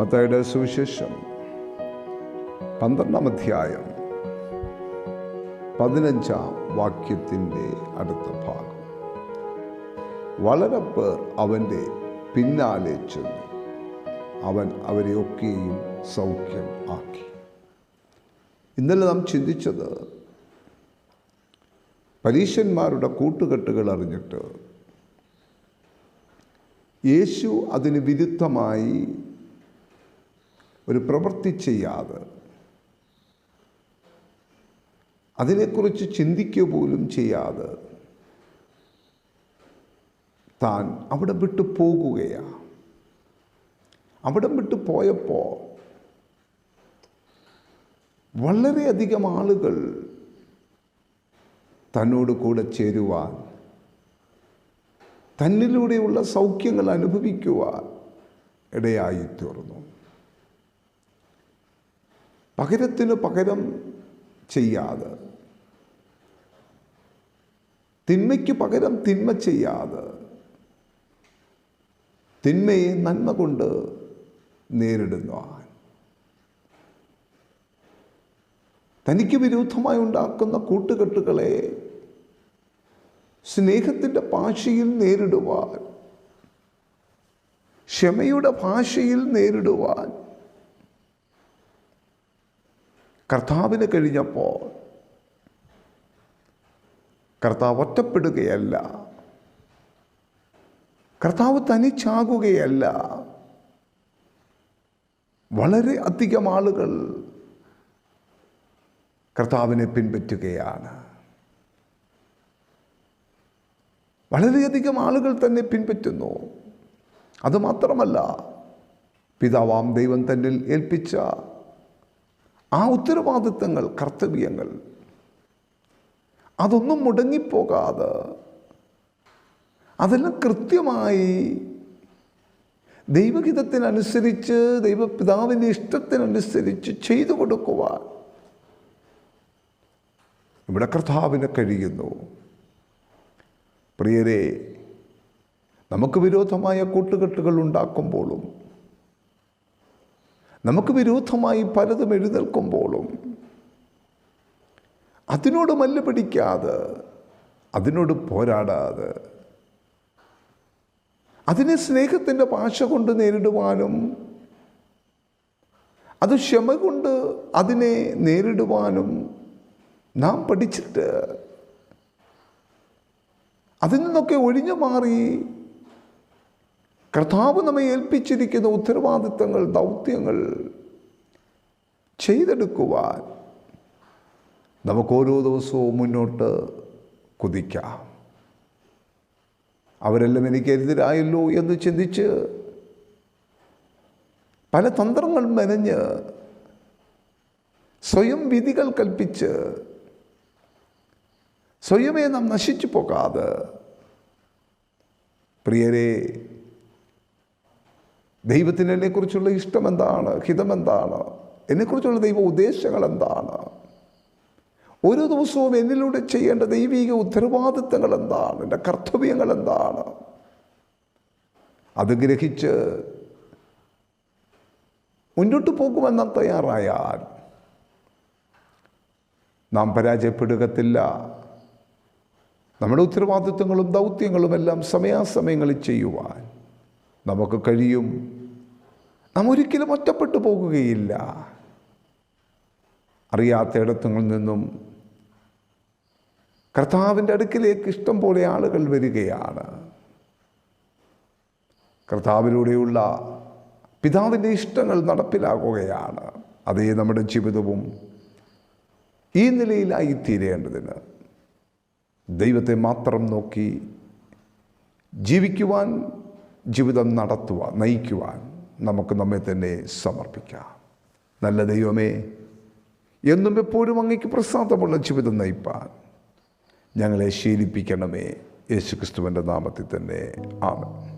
മത്തായുടെ സുവിശേഷം പന്ത്രണ്ടാം അധ്യായം പതിനഞ്ചാം വാക്യത്തിന്റെ അടുത്ത ഭാഗം. വളരെ പേർ അവന്റെ പിന്നാലെ ചെന്നു. അവൻ അവരെയൊക്കെയും സൗഖ്യം ആക്കി. ഇന്നലെ നാം ചിന്തിച്ചത് പരീശന്മാരുടെ കൂട്ടുകെട്ടുകൾ അറിഞ്ഞിട്ട് യേശു അതിന് വിരുദ്ധമായി ഒരു പ്രവൃത്തി ചെയ്യാതെ അതിനെക്കുറിച്ച് ചിന്തിക്കുക പോലും ചെയ്യാതെ താൻ അവിടെ വിട്ടു പോകുകയാണ് അവിടെ വിട്ടു പോയപ്പോൾ വളരെയധികം ആളുകൾ തന്നോട് കൂടെ ചേരുവാൻ തന്നിലൂടെയുള്ള സൗഖ്യങ്ങൾ അനുഭവിക്കുവാൻ ഇടയായി തീർന്നു പകരത്തിന് പകരം ചെയ്യാതെ. തിന്മയ്ക്ക് പകരം തിന്മ ചെയ്യാതെ. തിന്മയെ നന്മ കൊണ്ട് നേരിടുന്നു തനിക്ക് വിരുദ്ധമായി ഉണ്ടാക്കുന്ന കൂട്ടുകെട്ടുകളെ സ്നേഹത്തിന്റെ ഭാഷയിൽ നേരിടുവാൻ ക്ഷമയുടെ ഭാഷയിൽ നേരിടുവാൻ കർത്താവിന് കഴിഞ്ഞപ്പോൾ കർത്താവ് ഒറ്റപ്പെടുകയല്ല. കർത്താവ് തനിച്ചാകുകയല്ല. വളരെ അധികം ആളുകൾ കർത്താവിനെ പിൻപറ്റുകയാണ്. വളരെയധികം ആളുകൾ തന്നെ പിൻപറ്റുന്നു. അതുമാത്രമല്ല പിതാവാം ദൈവം തന്നിൽ ഏൽപ്പിച്ച ആ ഉത്തരവാദിത്തങ്ങൾ കർത്തവ്യങ്ങൾ അതൊന്നും മുടങ്ങിപ്പോകാതെ അതെല്ലാം കൃത്യമായി ദൈവഹിതത്തിനനുസരിച്ച് ദൈവപിതാവിന്റെ ഇഷ്ടത്തിനനുസരിച്ച് ചെയ്തു കൊടുക്കുവാൻ. ഇവിടെ കർത്താവിന് കഴിയുന്നു. പ്രിയരെ നമുക്ക് വിരോധമായ കൂട്ടുകെട്ടുകൾ ഉണ്ടാക്കുമ്പോഴും നമുക്ക് വിരോധമായി പലതും എഴുന്നേൽക്കുമ്പോഴും അതിനോട് മല്ല് പിടിക്കാതെ അതിനോട് പോരാടാതെ അതിനെ സ്നേഹത്തിന്റെ ഭാഷ കൊണ്ട് നേരിടുവാനും അത് ക്ഷമ കൊണ്ട് അതിനെ നേരിടുവാനും നാം പഠിച്ചിട്ട് അതിൽ നിന്നൊക്കെ ഒഴിഞ്ഞു മാറി കർത്താവ് നമ്മെ ഏൽപ്പിച്ചിരിക്കുന്ന ഉത്തരവാദിത്തങ്ങൾ ദൗത്യങ്ങൾ ചെയ്തെടുക്കുവാൻ നമുക്ക് ഓരോ ദിവസവും മുന്നോട്ട് കുതിക്കാം. അവരെല്ലാം എനിക്കെതിരായല്ലോ എന്ന് ചിന്തിച്ച് പല തന്ത്രങ്ങൾ മെനഞ്ഞ് സ്വയം വിധികൾ കൽപ്പിച്ച് സ്വയമേ നാം നശിച്ചു പോകാതെ പ്രിയരെ ദൈവത്തിന് എന്നെക്കുറിച്ചുള്ള ഇഷ്ടം എന്താണ്? ഹിതമെന്താണ് എന്നെക്കുറിച്ചുള്ള ദൈവ ഉദ്ദേശങ്ങൾ എന്താണ്? ഓരോ ദിവസവും എന്നിലൂടെ ചെയ്യേണ്ട ദൈവിക ഉത്തരവാദിത്തങ്ങൾ എന്താണ്? എന്റെ കർത്തവ്യങ്ങൾ എന്താണ്? അത് ഗ്രഹിച്ച് മുന്നോട്ട് പോകുമെന്നാൽ തയ്യാറായാൽ നാം പരാജയപ്പെടുകത്തില്ല. നമ്മുടെ ഉത്തരവാദിത്വങ്ങളും ദൗത്യങ്ങളും എല്ലാം സമയാസമയങ്ങളിൽ ചെയ്യുവാൻ നമുക്ക് കഴിയും. നാം ഒരിക്കലും ഒറ്റപ്പെട്ടു പോകുകയില്ല. അറിയാത്തയിടത്തുങ്ങളിൽ നിന്നും കർത്താവിന്റെ അടുക്കിലേക്ക് ഇഷ്ടം പോലെ ആളുകൾ വരികയാണ്. കർത്താവിലൂടെയുള്ള പിതാവിന്റെ ഇഷ്ടങ്ങൾ നടപ്പിലാക്കുകയാണ് അതേ നമ്മുടെ ജീവിതവും ഈ നിലയിലായി തീരേണ്ടതിന് ദൈവത്തെ മാത്രം നോക്കി ജീവിക്കുവാൻ ജീവിതം നടത്തുവാൻ നയിക്കുവാൻ നമുക്ക് നമ്മെ തന്നെ സമർപ്പിക്കാം. നല്ല ദൈവമേ എന്നും എപ്പോഴും അങ്ങേക്ക് പ്രസാദമുള്ള ജീവിതം നയിപ്പാൻ ഞങ്ങളെ ശീലിപ്പിക്കണമേ. യേശുക്രിസ്തുവിന്റെ നാമത്തിൽ തന്നെ. ആമൻ.